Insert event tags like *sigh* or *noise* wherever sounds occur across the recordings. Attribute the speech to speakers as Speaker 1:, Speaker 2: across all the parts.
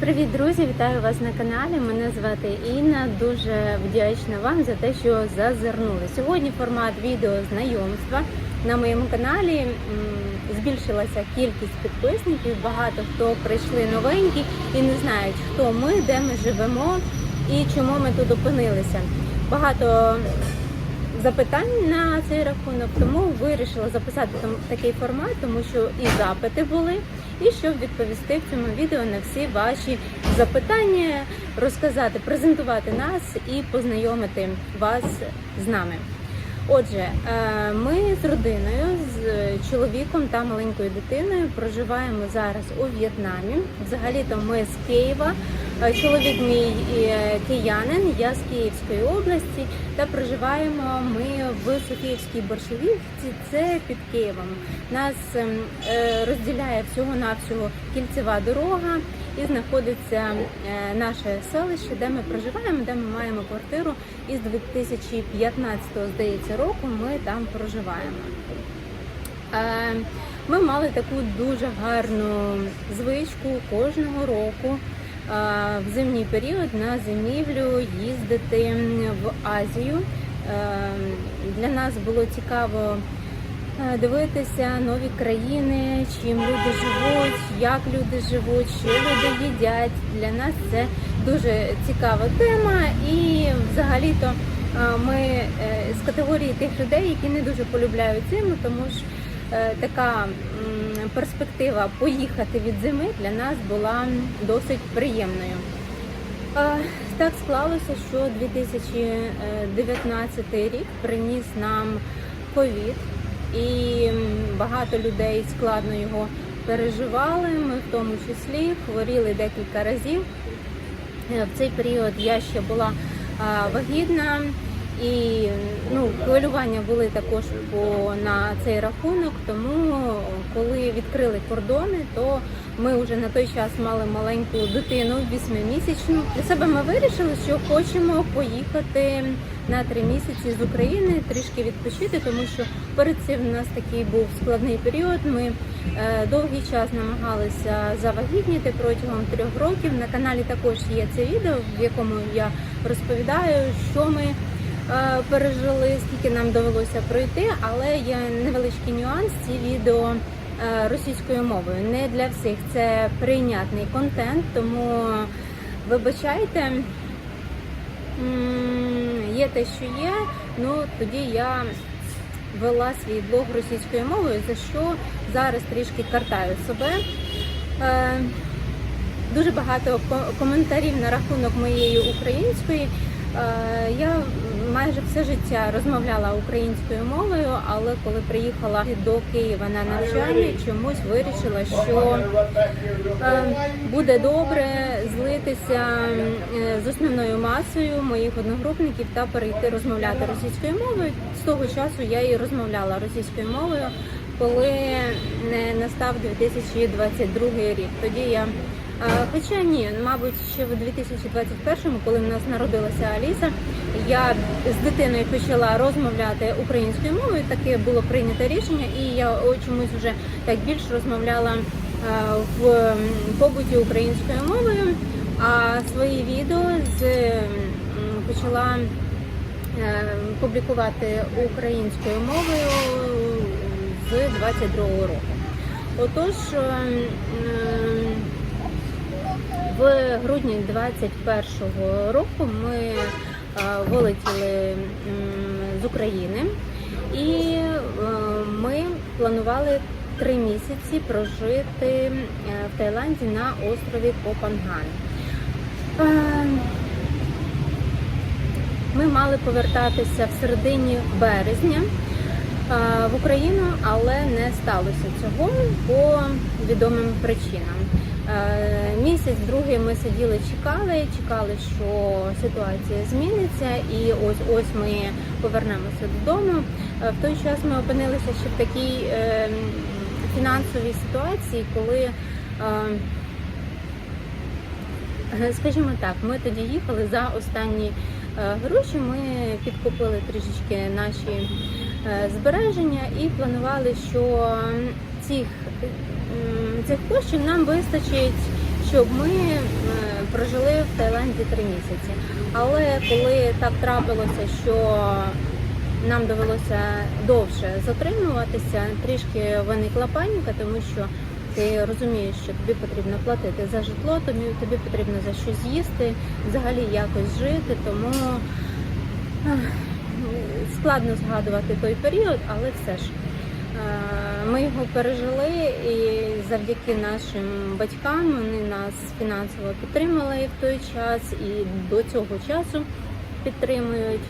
Speaker 1: Привіт, друзі! Вітаю вас на каналі. Мене звати Інна. Дуже вдячна вам за те, що зазирнули. Сьогодні формат відео знайомства на моєму каналі збільшилася кількість підписників. Багато хто прийшли новенькі і не знають, хто ми, де ми живемо і чому ми тут опинилися. Багато запитань на цей рахунок, тому вирішила записати такий формат, тому що і запити були, і щоб відповісти в цьому відео на всі ваші запитання, розказати, презентувати нас і познайомити вас з нами. Отже, е, ми з родиною, з чоловіком та маленькою дитиною проживаємо зараз у В'єтнамі. Взагалі-то ми з Києва. Е, Чоловік мій е, киянин, я з Київської області, та проживаємо ми в Софіївській Борщевівці, це під Києвом. Нас ем, е, розділяє всього-навсього кільцева дорога і знаходиться наше селище, де ми проживаємо, де ми маємо квартиру. І з 2015 здається року ми там проживаємо. Ми мали таку дуже гарну звичку кожного року в зимній період на зимівлю їздити в Азію. Е, Для нас було цікаво е, дивитися нові країни, чим люди живуть, як люди живуть, що люди їдять. Для нас це дуже цікава тема, і взагалі-то е, ми з категорії тих людей, які не дуже полюбляють зиму, тому ж така перспектива поїхати від зими для нас була досить приємною. Так склалося, що 2019 рік приніс нам ковід, і багато людей складно його переживали. Ми в тому числі хворіли декілька разів. В цей період я ще була вагітна, і ну, хвилювання були також по, на цей рахунок. Тому коли відкрили кордони, то ми вже на той час мали маленьку дитину, восьмимісячну. Для себе ми вирішили, що хочемо поїхати на три місяці з України, трішки відпочити, тому що перед цим у нас такий був складний період. Ми е, довгий час намагалися завагітніти протягом трьох років. На каналі також є це відео, в якому я розповідаю, що ми пережили, скільки нам довелося пройти, але є невеличкий нюанс. Ці відео е, російською мовою. Не для всіх це прийнятний контент, тому вибачайте. Є те, що є. Ну тоді я вела свій блог російською мовою, за що зараз трішки картаю себе. Е, дуже багато коментарів на рахунок моєї української. Е, Я майже все життя розмовляла українською мовою, але коли приїхала до Києва на навчання, чомусь вирішила, що е, буде добре злитися е, з основною масою моїх одногрупників та перейти розмовляти російською мовою. З того часу я і розмовляла російською мовою, коли не настав 2022 рік. Тоді я Е, Хоча ні, мабуть, ще в 2021-му, коли в нас народилася Аліса, я з дитиною почала розмовляти українською мовою. Таке було прийнято рішення, і я чомусь вже так більш розмовляла е, в побуті українською мовою. А свої відео з почала е, публікувати українською мовою з 22-го року. Отож. е, в грудні 21-го року ми вилетіли з України і е, ми планували три місяці прожити е, в Таїланді на острові Копанган. Е, Ми мали повертатися в середині березня е, в Україну, але не сталося цього по відомим причинам. Е, Місяць другий ми сиділи, чекали, чекали, що ситуація зміниться, і ось ось ми повернемося додому. Е, В той час ми опинилися ще в такій е, фінансовій ситуації, коли Скажімо так, ми тоді їхали за останні гроші. Ми підкупили трішечки наші збереження і планували, що цих, цих коштів нам вистачить, щоб ми е, прожили в Таїланді три місяці. Але коли так трапилося, що нам довелося довше затримуватися, трішки виникла паніка, тому що ти розумієш, що тобі потрібно платити за житло, тобі, тобі потрібно за щось їсти, взагалі якось жити, тому складно згадувати той період, але все ж. Е, Ми його пережили і завдяки нашим батькам вони нас фінансово підтримали в той час і до цього часу підтримують.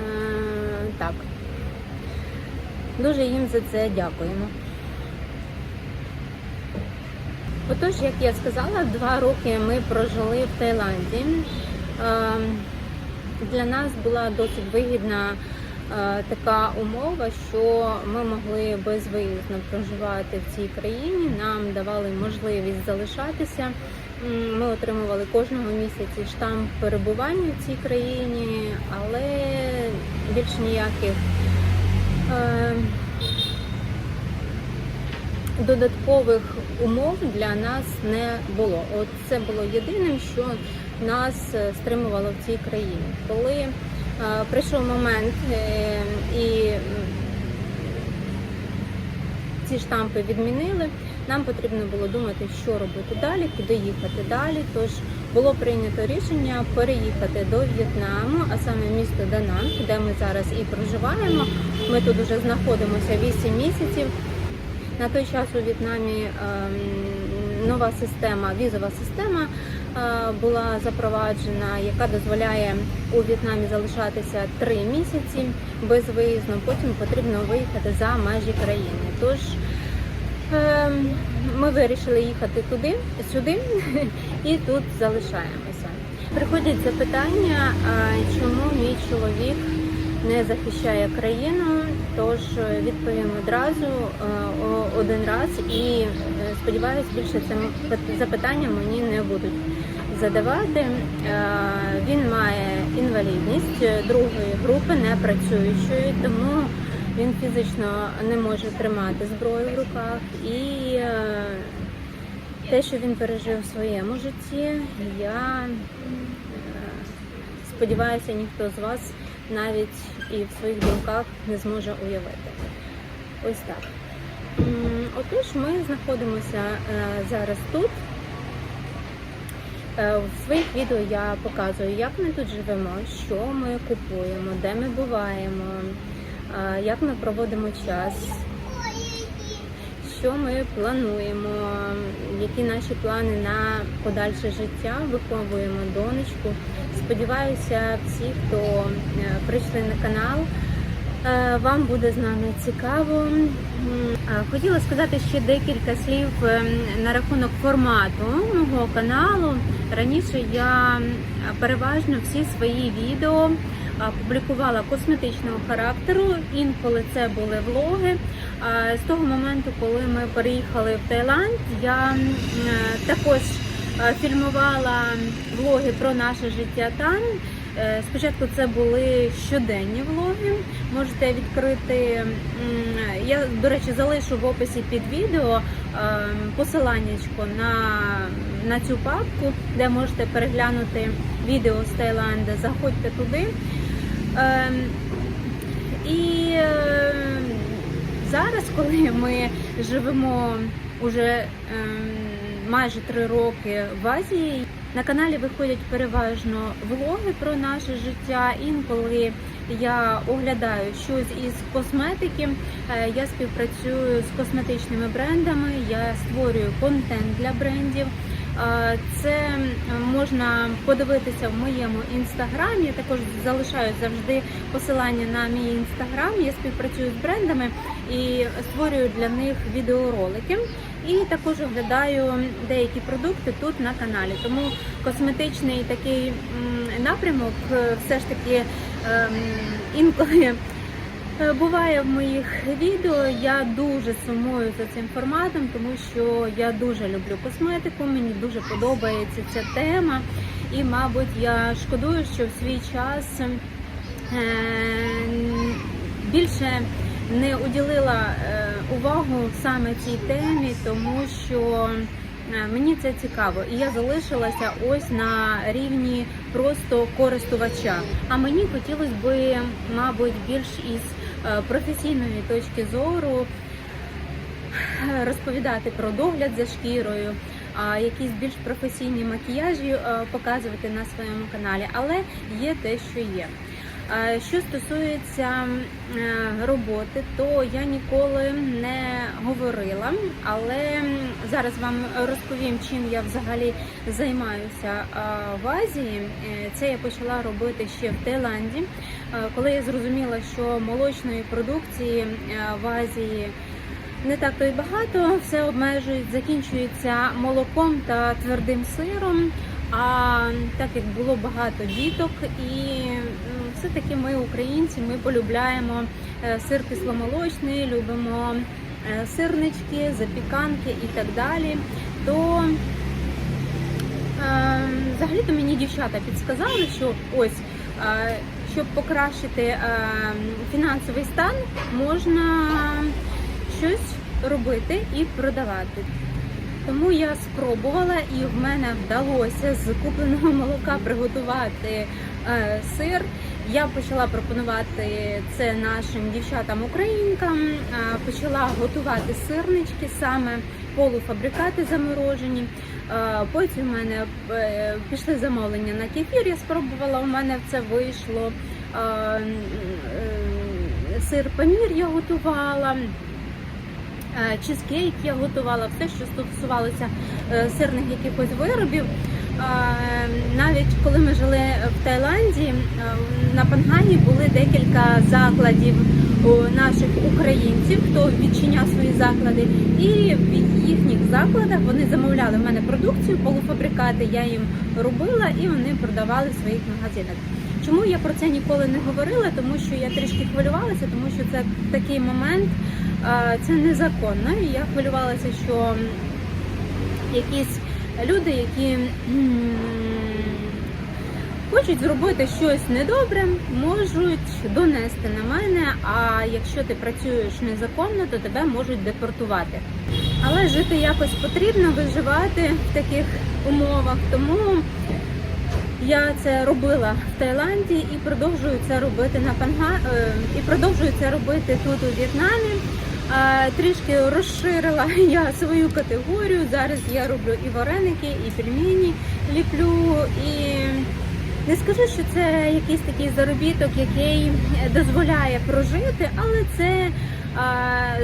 Speaker 1: Е, Так. Дуже їм за це дякуємо. Отож, як я сказала, два роки ми прожили в Таїланді. Е, Для нас була досить вигідна така умова, що ми могли безвиїзно проживати в цій країні. Нам давали можливість залишатися. Ми отримували кожного місяці штамп перебування в цій країні, але більш ніяких е, додаткових умов для нас не було. От це було єдиним, що нас е, стримувало в цій країні. Коли е, прийшов момент е, і ці штампи відмінили, нам потрібно було думати, що робити далі, куди їхати далі. Тож було прийнято рішення переїхати до В'єтнаму, а саме місто Дананг, де ми зараз і проживаємо. Ми тут вже знаходимося 8 місяців. На той час у В'єтнамі ем, нова система, візова система е, була запроваджена, яка дозволяє у В'єтнамі залишатися три місяці безвиїзно. Потім потрібно виїхати за межі країни. Тож ем, ми вирішили їхати туди, сюди *laughs* і тут залишаємося. Приходять запитання, чому мій чоловік не захищає країну, тож е, відповім одразу е, один раз і е, сподіваюся, більше це запитання мені не будуть задавати. Він має інвалідність другої групи, не працюючої, тому він фізично не може тримати зброю в руках і те, що він пережив в своєму житті, я сподіваюся, ніхто з вас навіть і в своїх думках не зможе уявити. Ось так. Отож, ми знаходимося е, зараз тут. Е, В своїх відео я показую, як ми тут живемо, що ми купуємо, де ми буваємо, е, як ми проводимо час, що ми плануємо, які наші плани на подальше життя, виховуємо донечку. Сподіваюся, всі, хто е, прийшли на канал, е, вам буде з нами цікаво. Е, Хотіла сказати ще декілька слів на рахунок формату мого каналу. Раніше я переважно всі свої відео публікувала косметичного характеру. Інколи це були влоги. З того моменту, коли ми переїхали в Таїланд, я також фільмувала влоги про наше життя там. Е, Спочатку це були щоденні влоги. Можете відкрити. Я, до речі, залишу в описі під відео е, посиланнячко на, на цю папку, де можете переглянути відео з Таїланда. Заходьте туди. Ем, І е, зараз, коли ми живемо уже ем, майже три роки в Азії, на каналі виходять переважно влоги про наше життя. Інколи я оглядаю щось із косметики. Е, Я співпрацюю з косметичними брендами, я створюю контент для брендів. Е, Це можна подивитися в моєму інстаграмі. Я також залишаю завжди посилання на мій інстаграм. Я співпрацюю з брендами і створюю для них відеоролики. І також оглядаю деякі продукти тут на каналі. Тому косметичний такий напрямок е, все ж таки ем, інколи Е, Буває в моїх відео. Я дуже сумую за цим форматом, тому що я дуже люблю косметику. Мені дуже подобається ця тема, і, мабуть, я шкодую, що в свій час е, більше не уділила е, увагу саме цій темі, тому що е, мені це цікаво, і я залишилася ось на рівні просто користувача. А мені хотілося би, мабуть, більш із е, професійної точки зору розповідати про догляд за шкірою, якісь більш професійні макіяжі показувати на своєму каналі, але є те, що є. Е, Що стосується е, роботи, то я ніколи не говорила, але зараз вам розповім, чим я взагалі займаюся е, в Азії. Це я почала робити ще в Таїланді, коли я зрозуміла, що молочної продукції в Азії. Не так то й багато, все обмежують, закінчується молоком та твердим сиром. А так як було багато діток, і все-таки ми, українці, ми полюбляємо е, сир кисломолочний, любимо е, сирнички, запіканки і так далі. То е, взагалі-то мені дівчата підсказали, що ось. Щоб покращити фінансовий стан, можна щось робити і продавати. Тому я спробувала і в мене вдалося з купленого молока приготувати сир. Я почала пропонувати це нашим дівчатам-українкам, почала готувати сирнички, саме полуфабрикати заморожені. Потім у мене е, пішли замовлення на кефір. Я спробувала, у мене це вийшло. Е, Сир панір я готувала. Е, чизкейк я готувала, все, що стосувалося сирних якихось виробів. Навіть коли ми жили в Таїланді, на Пангані були декілька закладів наших українців, хто відчиняв свої заклади, і в їхніх закладах вони замовляли в мене продукцію, полуфабрикати. Я їм робила і вони продавали в своїх магазинах. Чому я про це ніколи не говорила? Тому що я трішки хвилювалася, тому що це такий момент. Це незаконно. І я хвилювалася, що якісь люди, які хочуть зробити щось недобре, можуть донести на мене. А якщо ти працюєш незаконно, то тебе можуть депортувати. Але жити якось потрібно, виживати в таких умовах. Тому я це робила в Таїланді і продовжую це робити на Панга е, і продовжую це робити тут у В'єтнамі. Трішки розширила *laughs* я свою категорію. Зараз я роблю і вареники, і пельмені ліплю. І не скажу, що це якийсь такий заробіток, який дозволяє прожити, але це,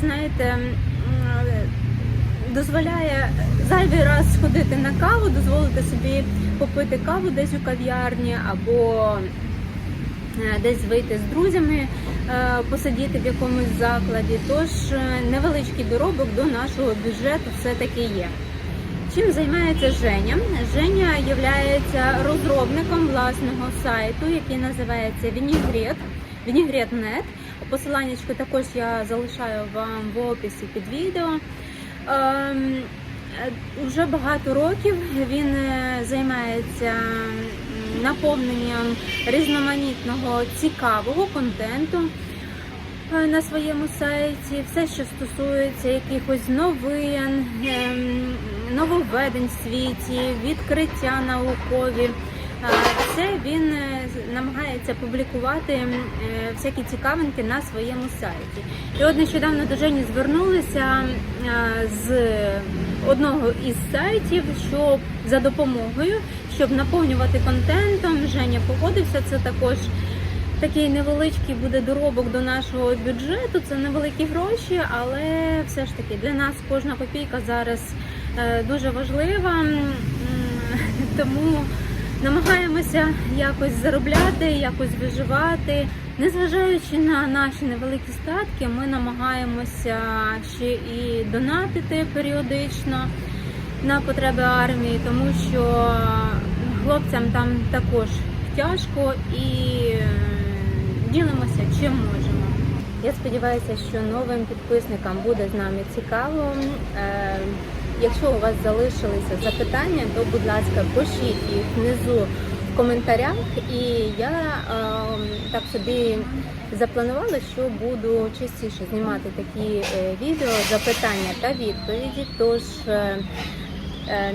Speaker 1: знаєте, дозволяє зайвий раз сходити на каву, дозволити собі попити каву десь у кав'ярні або десь вийти з друзями, е, посидіти в якомусь закладі. Тож е, невеличкий доробок до нашого бюджету все-таки є. Чим займається Женя? Женя є розробником власного сайту, який називається Vinigret, Vinigret.net. Посиланнячко також я залишаю вам в описі під відео. Ем, е, Уже багато років він е, займається наповненням різноманітного цікавого контенту е, на своєму сайті. Все, що стосується якихось новин, ем, нововведень в світі, відкриття наукові. Це він е, намагається публікувати м, е, всякі цікавинки на своєму сайті. І от нещодавно до Жені звернулися з одного із сайтів, щоб за допомогою, щоб наповнювати контентом. Женя погодився. Це також такий невеличкий буде доробок до нашого бюджету. Це невеликі гроші, але все ж таки для нас кожна копійка зараз е, дуже важлива. *laughs* Тому намагаємося якось заробляти, якось виживати. Незважаючи на наші невеликі статки, ми намагаємося ще і донатити періодично на потреби армії, тому що хлопцям там також тяжко і е, ділимося чим можемо. Я сподіваюся, що новим підписникам буде з нами цікаво. Е, Якщо у вас залишилися запитання, то будь ласка, пишіть їх внизу в коментарях. І я е, так собі запланувала, що буду частіше знімати такі е, відео, запитання та відповіді. Тож е, Е,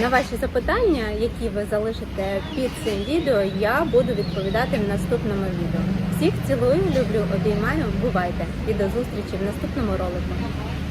Speaker 1: На ваші запитання, які ви залишите під цим відео, я буду відповідати в наступному відео. Всіх цілую, люблю, обіймаю. Бувайте і до зустрічі в наступному ролику.